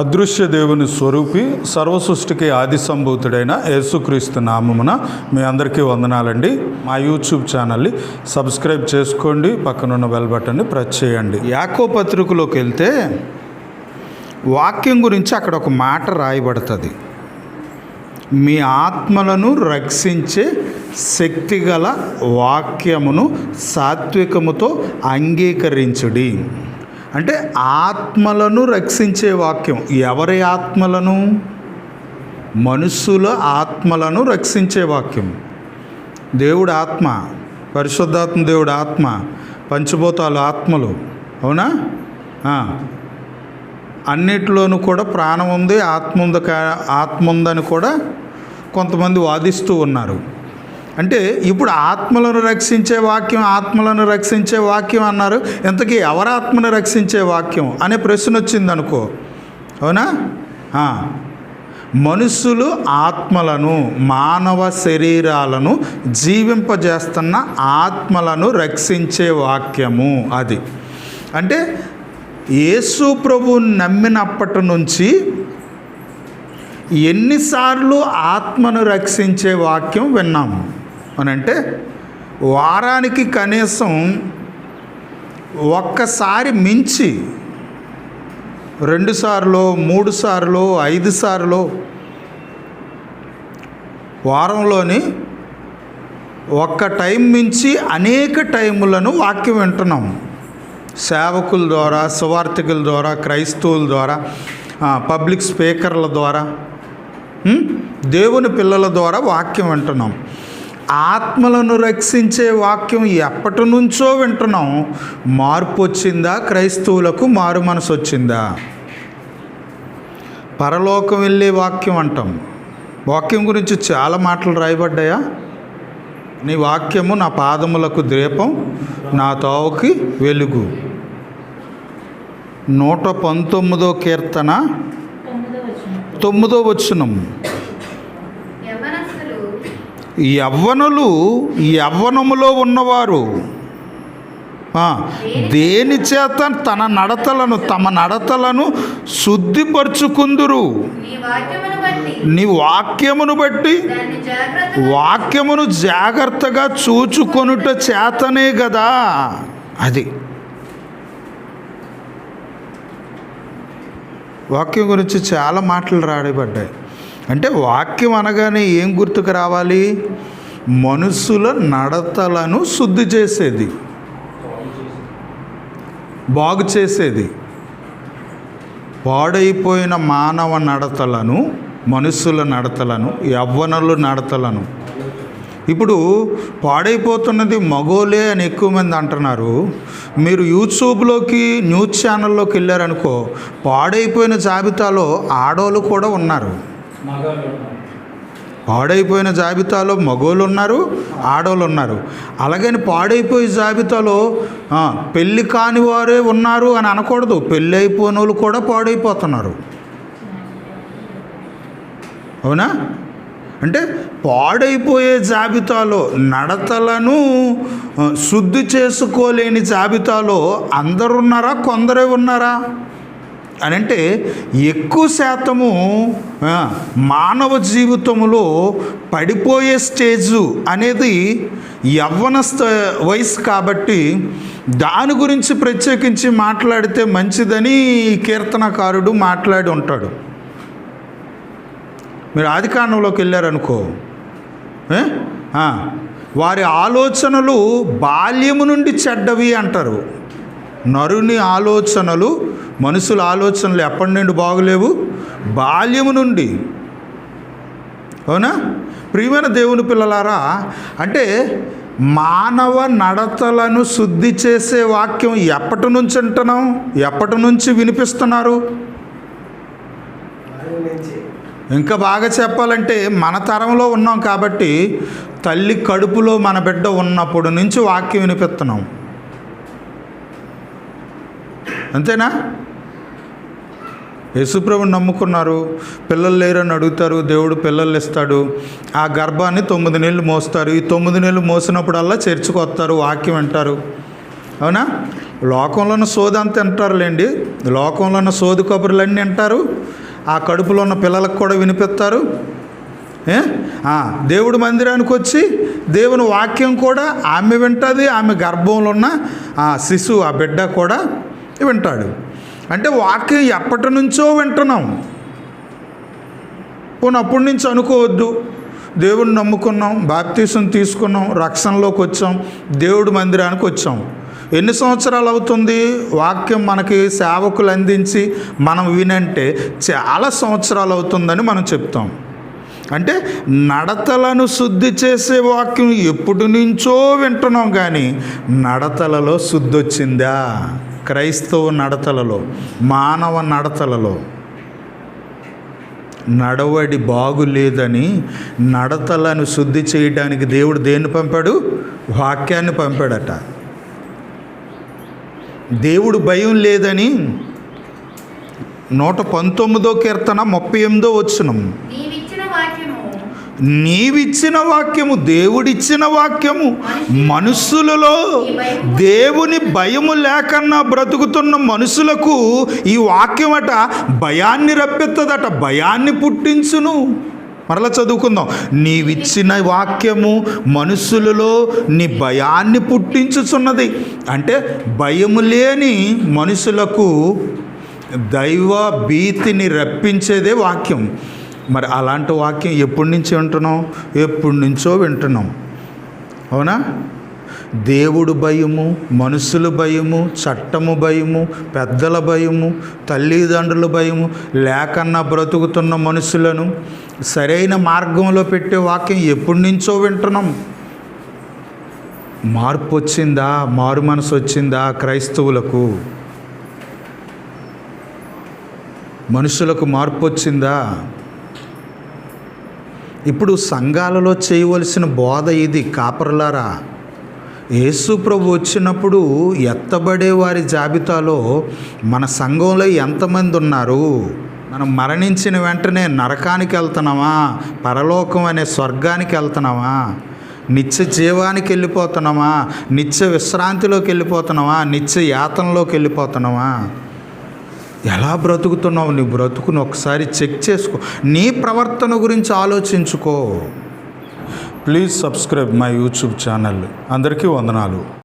అదృశ్య దేవుని స్వరూపి సర్వసృష్టికి ఆది సంభూతుడైన యేసుక్రీస్తు నామమున మీ అందరికీ వందనాలండి. మా యూట్యూబ్ ఛానల్ని సబ్స్క్రైబ్ చేసుకోండి పక్కనున్న బెల్ బటన్ని ప్రెస్ చేయండి. యాకో పత్రికలోకి వెళ్తే వాక్యం గురించి అక్కడ ఒక మాట రాయబడుతుంది. మీ ఆత్మలను రక్షించే శక్తిగల వాక్యమును సాత్వికముతో అంగీకరించుడి. అంటే ఆత్మలను రక్షించే వాక్యం. ఎవరి ఆత్మలను? మనుషుల ఆత్మలను రక్షించే వాక్యం. దేవుడు ఆత్మ పరిశుద్ధాత్మ దేవుడు ఆత్మ పంచభూతాలు ఆత్మలు అవునా? అన్నిటిలోనూ కూడా ప్రాణం ఉంది ఆత్మ ఉంది కా- ఆత్మ ఉందని కూడా కొంతమంది వాదిస్తూ ఉన్నారు. అంటే ఇప్పుడు ఆత్మలను రక్షించే వాక్యం ఆత్మలను రక్షించే వాక్యం అన్నారు. ఇంతకీ ఎవరి ఆత్మను రక్షించే వాక్యం అనే ప్రశ్న వచ్చింది అనుకో అవునా మనుషులు ఆత్మలను మానవ శరీరాలను జీవింపజేస్తున్న ఆత్మలను రక్షించే వాక్యము అది. అంటే యేసు ప్రభువుని నమ్మినప్పటి నుంచి ఎన్నిసార్లు ఆత్మను రక్షించే వాక్యం విన్నాము. అని అంటే వారానికి కనీసం ఒక్కసారి మించి రెండు సార్లు మూడు సార్లు ఐదు సార్లు వారంలోని ఒక్క టైం మించి అనేక టైములను వాక్యం వింటున్నాం. సేవకుల ద్వారా సువార్థికుల ద్వారా క్రైస్తవుల ద్వారా పబ్లిక్ స్పీకర్ల ద్వారా దేవుని పిల్లల ద్వారా వాక్యం వింటున్నాం. ఆత్మలను రక్షించే వాక్యం ఎప్పటి నుంచో వింటున్నాం. మార్పు వచ్చిందా? క్రైస్తవులకు మారు మనసు వచ్చిందా? పరలోకం వెళ్ళే వాక్యం అంటాం. వాక్యం గురించి చాలా మాటలు రాయబడ్డాయా? నీ వాక్యము నా పాదములకు ద్వీపం నా తావుకి వెలుగు. నూట పంతొమ్మిదో కీర్తన. తొమ్మిదో వచనం. యవ్వనులు యవ్వనములో ఉన్నవారు. దేనిచేత దేని చేత తన నడతలను తమ నడతలను శుద్ధిపరుచుకుందురు? నీ వాక్యమును బట్టి వాక్యమును వాక్యమును జాగ్రత్తగా చూచుకొనుట చేతనే కదా అది. వాక్యం గురించి చాలా మాటలు రాయబడ్డాయి. అంటే వాక్యం అనగానే ఏం గుర్తుకు రావాలి? మనుషుల నడతలను శుద్ధి చేసేది. బాగు చేసేది. పాడైపోయిన మానవ నడతలను మనుషుల నడతలను యవ్వనుల నడతలను. ఇప్పుడు పాడైపోతున్నది మగోలే అని ఎక్కువ మంది అంటున్నారు. మీరు యూట్యూబ్లోకి న్యూస్ ఛానల్లోకి వెళ్ళారనుకో పాడైపోయిన జాబితాలో ఆడోళ్ళు కూడా ఉన్నారు. పాడైపోయిన జాబితాలో మగోళ్ళు ఉన్నారు ఆడోళ్ళు ఉన్నారు అలాగని పాడైపోయే జాబితాలో పెళ్ళి కాని వారే ఉన్నారు అని అనకూడదు. పెళ్ళి అయిపోయిన వాళ్ళు కూడా పాడైపోతున్నారు. అవునా? అంటే పాడైపోయే జాబితాలో నడతలను శుద్ధి చేసుకోలేని జాబితాలో అందరు ఉన్నారా కొందరే ఉన్నారా? అని అంటే ఎక్కువ శాతము మానవ జీవితంలో పడిపోయే స్టేజు అనేది యవ్వనస్థ వయసు కాబట్టి దాని గురించి ప్రత్యేకించి మాట్లాడితే మంచిదని కీర్తనకారుడు మాట్లాడి ఉంటాడు. మీరు ఆదికాండంలోకి వెళ్ళారనుకో వారి ఆలోచనలు బాల్యము నుండి చెడ్డవి అంటారు. నరుని ఆలోచనలు మనుషుల ఆలోచనలు ఎప్పటి నుండి బాగులేవు? బాల్యము నుండి. అవునా? ప్రియమైన దేవుని పిల్లలారా అంటే మానవ నడతలను శుద్ధి చేసే వాక్యం ఎప్పటి నుంచి వింటున్నాం ఎప్పటి నుంచి వినిపిస్తున్నారు? ఇంకా బాగా చెప్పాలంటే మన తరంలో ఉన్నాం కాబట్టి తల్లి కడుపులో మన బిడ్డ ఉన్నప్పుడు నుంచి వాక్యం వినిపిస్తున్నాం. అంతేనా? యేసుప్రభుని నమ్ముకున్నారు. పిల్లలు లేరని అడుగుతారు. దేవుడు పిల్లలు ఇస్తాడు. ఆ గర్భాన్ని తొమ్మిది నెలలు మోస్తారు. ఈ తొమ్మిది నెలలు మోసినప్పుడల్లా చర్చకు వస్తారు వాక్యం వింటారు. అవునా? లోకంలోన సోది అంత వింటారు లేండి లోకంలో ఉన్న సోది కబుర్లన్నీ వింటారు. ఆ కడుపులో ఉన్న పిల్లలకు కూడా వినిపిస్తారు. దేవుడు మందిరానికి వచ్చి దేవుని వాక్యం కూడా ఆమె వింటుంది ఆమె గర్భంలో ఉన్న ఆ శిశువు ఆ బిడ్డ కూడా వింటాడు. అంటే వాక్యం ఎప్పటి నుంచో వింటున్నాం. పోనీ అప్పటి నుంచి అనుకోవద్దు. దేవుడిని నమ్ముకున్నాం బాప్తీసం తీసుకున్నాం రక్షణలోకి వచ్చాం దేవుడి మందిరానికి వచ్చాం. ఎన్ని సంవత్సరాలు అవుతుంది? వాక్యం మనకి సేవకులు అందించి మనం వినంటే చాలా సంవత్సరాలు అవుతుందని మనం చెప్తాం. అంటే నడతలను శుద్ధి చేసే వాక్యం ఎప్పటి నుంచో వింటున్నాం కానీ నడతలలో శుద్ధి వచ్చిందా క్రైస్తవ నడతలలో మానవ నడతలలో నడవడి బాగులేదని నడతలను శుద్ధి చేయడానికి దేవుడు దేన్ని పంపాడు? వాక్యాన్ని పంపాడట. దేవుడు భయం లేదని నూట పంతొమ్మిదో కీర్తన ముప్పై ఎనిమిదో వచ్చినాం నీవిచ్చిన వాక్యము దేవుడిచ్చిన వాక్యము మనుషులలో దేవుని భయము లేకన్నా బ్రతుకుతున్న మనుషులకు ఈ వాక్యం అట భయాన్ని రప్పెత్తదట భయాన్ని పుట్టించును. మరలా చదువుకుందాం. నీవిచ్చిన వాక్యము మనుషులలో నీ భయాన్ని పుట్టించుచున్నది. అంటే భయము లేని మనుషులకు దైవ భీతిని రప్పించేదే వాక్యం. మరి అలాంటి వాక్యం ఎప్పటి నుంచి వింటున్నాం ఎప్పటి నుంచో వింటున్నాం. అవునా? దేవుడు భయము మనుషుల భయము చట్టము భయము పెద్దల భయము తల్లిదండ్రుల భయము లేకన్నా బ్రతుకుతున్న మనుషులను సరైన మార్గంలో పెట్టే వాక్యం ఎప్పటి నుంచో వింటున్నాం. మార్పు వచ్చిందా? మారు మనసు వచ్చిందా క్రైస్తవులకు? మనుషులకు మార్పు వచ్చిందా? ఇప్పుడు సంఘాలలో చేయవలసిన బోధ ఇది కాపరులారా. యేసు ప్రభు వచ్చినప్పుడు ఎత్తబడే వారి జాబితాలో మన సంఘంలో ఎంతమంది ఉన్నారు? మనం మరణించిన వెంటనే నరకానికి వెళ్తున్నామా? పరలోకం అనే స్వర్గానికి వెళ్తున్నామా? నిత్య జీవానికి వెళ్ళిపోతున్నామా? నిత్య విశ్రాంతిలోకి వెళ్ళిపోతున్నామా? నిత్య యాతనలోకి వెళ్ళిపోతున్నామా? ఎలా బ్రతుకుతున్నావు? నీ బ్రతుకును ఒకసారి చెక్ చేసుకో. నీ ప్రవర్తన గురించి ఆలోచించుకో. Please subscribe my YouTube channel. అందరికీ వందనాలు.